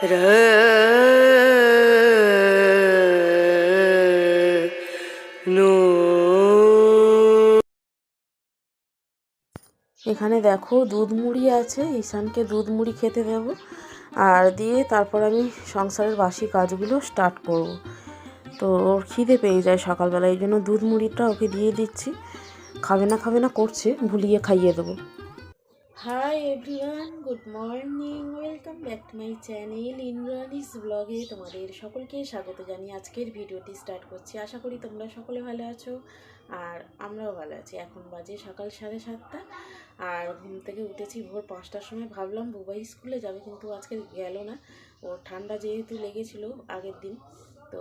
এখানে দেখো দুধ মুড়ি আছে ঈশানকে দুধ মুড়ি খেতে দেব। আর দিয়ে তারপর আমি সংসারের বাসি কাজগুলো স্টার্ট করব। তো ওর খিদে পেয়ে যায় সকালবেলা এই জন্য দুধ মুড়িটা ওকে দিয়ে দিচ্ছি। খাবে না খাবে না করছে ভুলিয়ে খাইয়ে দেবো। Hi everyone good morning welcome back to my channel Indrani's ব্লগে তোমাদের সকলকে স্বাগত জানিয়ে আজকের ভিডিওটি স্টার্ট করছি। আশা করি তোমরা সকলে ভালো আছো আর আমরাও ভালো আছি। এখন বাজে সকাল সাড়ে সাতটা আর ঘুম থেকে উঠেছি ভোর পাঁচটার সময়। ভাবলাম বুবাই স্কুলে যাবে কিন্তু আজকে গেল না। ওর ঠান্ডা যেহেতু লেগেছিল আগের দিন, তো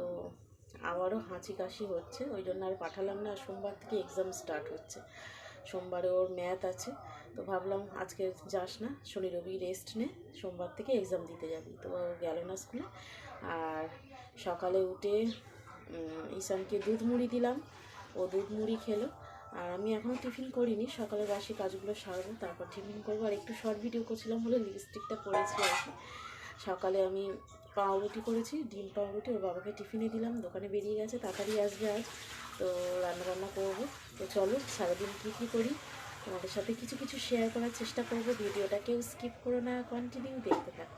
আবারও হাঁচি কাশি হচ্ছে। ওই জন্য আর পাঠালাম না। সোমবার থেকে এক্সাম স্টার্ট হচ্ছে। সোমবারে ওর ম্যাথ আছে। তো ভাবলাম আজকে যাস না, শনি রবি রেস্ট নে, সোমবার থেকে এক্সাম দিতে যাবি। তো গেল না স্কুলে আর সকালে উঠে ঈশানকে দুধ মুড়ি দিলাম। ও দুধ মুড়ি খেলো। আর আমি এখনও টিফিন করিনি। সকালে বাসি কাজগুলো সারবো, তারপর টিফিন করব। আর একটু শর্ট ভিডিও করছিলাম বলে লিপস্টিকটা পরেছি আর কি। সকালে আমি পাউরুটি করেছি, ডিম পাউরুটি, ওর বাবাকে টিফিনে দিলাম। দোকানে বেরিয়ে গেছে, তাড়াতাড়ি আসবে আজ। তো রান্না বান্না করব। তো চলো সারাদিন কী কী করি? তোমাদের সাথে কিছু কিছু শেয়ার করার চেষ্টা করব। ভিডিওটা কেউ স্কিপ করো না কন্টিনিউ দেখতে থাকো।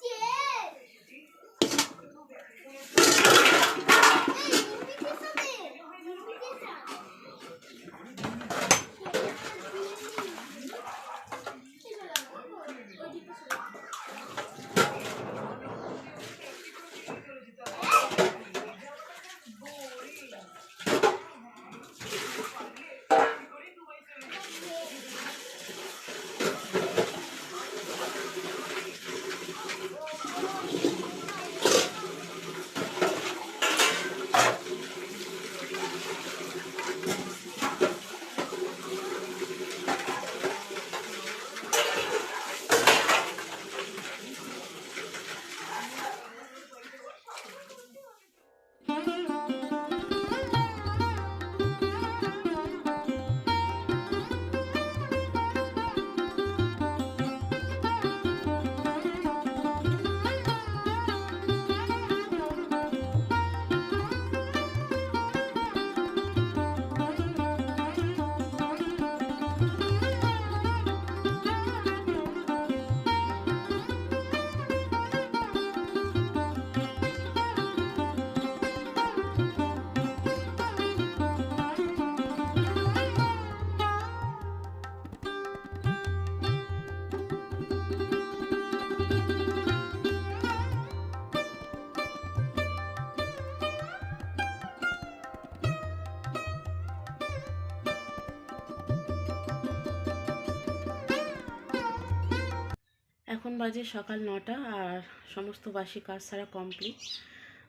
এখন বাজে সকাল নটা আর সমস্ত বাসি কাজ সারা কমপ্লিট।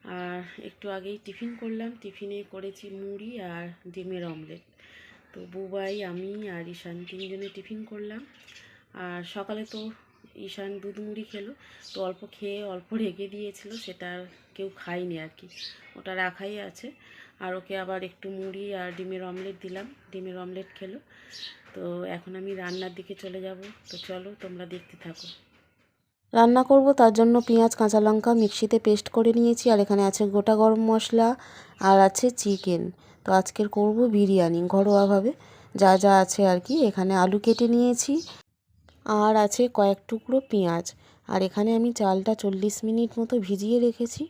আর একটু আগেই টিফিন করলাম। টিফিনে করেছি মুড়ি আর ডিমের অমলেট। তো বুবাই, আমি আর ঈশান তিনজনে টিফিন করলাম। আর সকালে তো ঈশান দুধ মুড়ি খেলো। তো অল্প খেয়ে অল্প রেখে দিয়েছিল। সেটা কেউ খায়নি আর কি। ওটা রাখাই আছে। আর ওকে আবার একটু মুড়ি আর ডিমের অমলেট দিলাম। ডিমের অমলেট খেলো। তো এখন আমি রান্নার দিকে চলে যাব। তো চলো তোমরা দেখতে থাকো। রান্না করব, তার জন্য পেঁয়াজ, কাঁচা লঙ্কা মিক্সিতে পেস্ট করে নিয়েছি, আর এখানে আছে গোটা গরম মশলা আর আছে চিকেন। তো আজকের করব বিরিয়ানি ঘরোয়াভাবে। যা যা আছে আর কি, এখানে আলু কেটে নিয়েছি আর আছে কয়েক টুকরো পেঁয়াজ। আর এখানে আমি চালটা চল্লিশ মিনিট মতো ভিজিয়ে রেখেছি।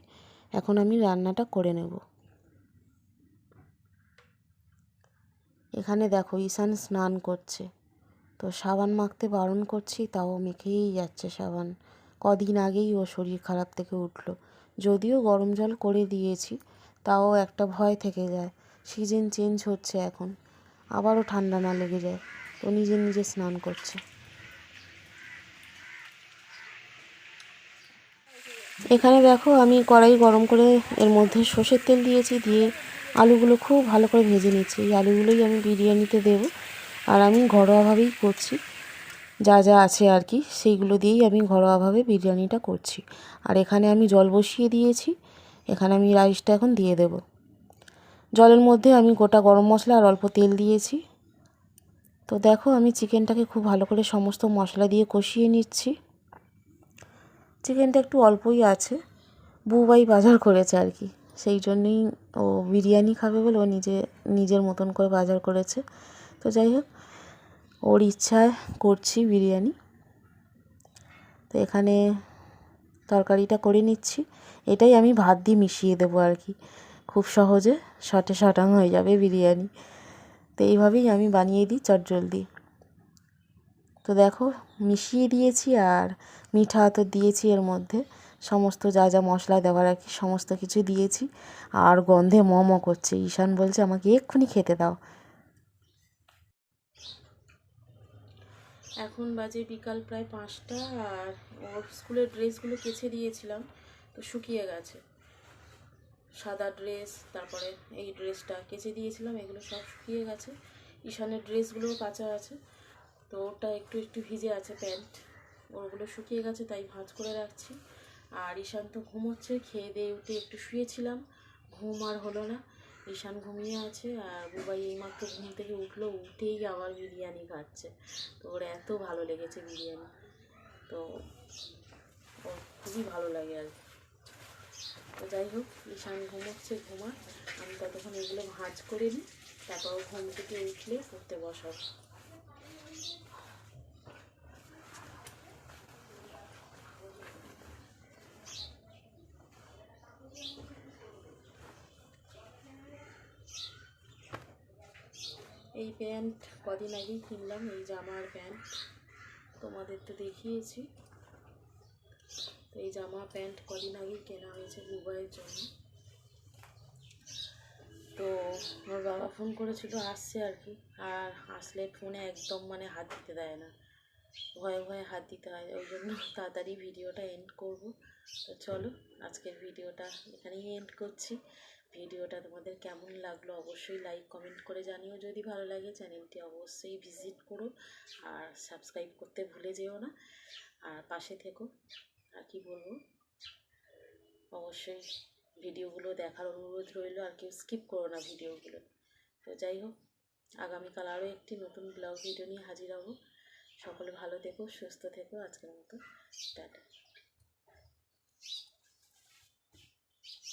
এখন আমি রান্নাটা করে নেব। এখানে দেখো ঈশান স্নান করছে। তো সাবান মাখতে বারণ করছি, তাও মেখেই যাচ্ছে সাবান। কদিন আগেই ও শরীর খারাপ থেকে উঠল। যদিও গরম জল করে দিয়েছি, তাও একটা ভয় থেকে যায়। সিজন চেঞ্জ হচ্ছে এখন, আবারও ঠান্ডা না লেগে যায় তো নিজে নিজে স্নান করছে। এখানে দেখো, আমি কড়াই গরম করে এর মধ্যে সর্ষের তেল দিয়েছি, দিয়ে আলুগুলো খুব ভালো করে ভেজে নিচ্ছি। এই আলুগুলোই আমি বিরিয়ানিতে দেবো। আর আমি ঘরোয়াভাবেই করছি। যা যা আছে আর কি, সেইগুলো দিয়েই আমি ঘরোয়াভাবে বিরিয়ানিটা করছি। আর এখানে আমি জল বসিয়ে দিয়েছি। এখানে আমি রাইসটা এখন দিয়ে দেব। জলের মধ্যে আমি গোটা গরম মশলা আর অল্প তেল দিয়েছি। তো দেখো, আমি চিকেনটাকে খুব ভালো করে সমস্ত মশলা দিয়ে কষিয়ে নিচ্ছি। চিকেনটা একটু অল্পই আছে, বুবাই বাজার করেছে আর কি। সেই জন্যই ও বিরিয়ানি খাবে বলে ও নিজে, নিজের মতন করে বাজার করেছে। তো যাই হোক ওর ইচ্ছায় করছি বিরিয়ানি। তো এখানে তরকারিটা করে নিচ্ছি। এটাই আমি ভাত দিয়ে মিশিয়ে দেবো আর কি। খুব সহজে শটে শটাং হয়ে যাবে বিরিয়ানি। তো এইভাবেই আমি বানিয়ে দিই চটজলদি। তো দেখো, মিশিয়ে দিয়েছি আর মিঠা আতর দিয়েছি এর মধ্যে। সমস্ত যা যা মশলা দেওয়ার আর কি, সমস্ত কিছু দিয়েছি। আর গন্ধে ম করছে। ঈশান বলছে, আমাকে এক্ষুনি খেতে দাও। এখন বাজে বিকাল প্রায় পাঁচটা আর ওর স্কুলের ড্রেসগুলো কেচে দিয়েছিলাম, তো শুকিয়ে গেছে। সাদা ড্রেস, তারপরে এই ড্রেসটা কেচে দিয়েছিলাম, এগুলো সব শুকিয়ে গেছে। ঈশানের ড্রেসগুলোও কাঁচা আছে, তো ওটা একটু একটু ভিজে আছে প্যান্ট। ওগুলো শুকিয়ে গেছে, তাই ভাঁজ করে রাখছি। আর ঈশান তো ঘুমোচ্ছে, খেয়ে দিয়ে উঠে একটু শুয়েছিলাম, ঘুম আর হলো না। ঈশান ঘুমিয়ে আছে আর বুবাই এইমাত্র ঘুম থেকে উঠল, উঠেই আবার বিরিয়ানি খাচ্ছে। তো ওর এত ভালো লেগেছে বিরিয়ানি। তো ওর খুবই ভালো লাগে আর। তো যাই হোক, ঈশান ঘুমোচ্ছে ঘুমা আমি ততক্ষণ এগুলো ভাঁজ করে নিই, তারপর ঘুম থেকে উঠলে পড়তে বসাবো। এই প্যান্ট, কদিন আগেই কিনলাম, এই জামার প্যান্ট। তোমাদের তো দেখিয়েছি। তো এই জামা প্যান্ট কদিন আগেই কেনা হয়েছে বুবাইয়ের জন্য। তো আমার বাবা ফোন করেছিল আসছে আর কি। আর আসলে ফোনে একদম মানে হাত দিতে দেয় না। ভয়ে ভয়ে হাত দিতে হয়, ওই জন্য তাড়াতাড়ি ভিডিওটা এন্ড করব। তো চলো, আজকের ভিডিওটা এখানেই এন্ড করছি। ভিডিওটা তোমাদের কেমন লাগল অবশ্যই লাইক কমেন্ট করে জানিও। যদি ভালো লাগে চ্যানেলটি অবশ্যই ভিজিট করো আর সাবস্ক্রাইব করতে ভুলে যেও না। আর পাশে থেকো। আর কি বলব? অবশ্যই ভিডিওগুলো দেখার অনুরোধ রইল, আর কেউ স্কিপ করো না ভিডিওগুলো। তো যাই হোক, আগামীকাল আরও একটি নতুন ব্লগ ভিডিও নিয়ে হাজির হব। সকলে ভালো থেকো, সুস্থ থেকো। আজকের মতো, টাটা।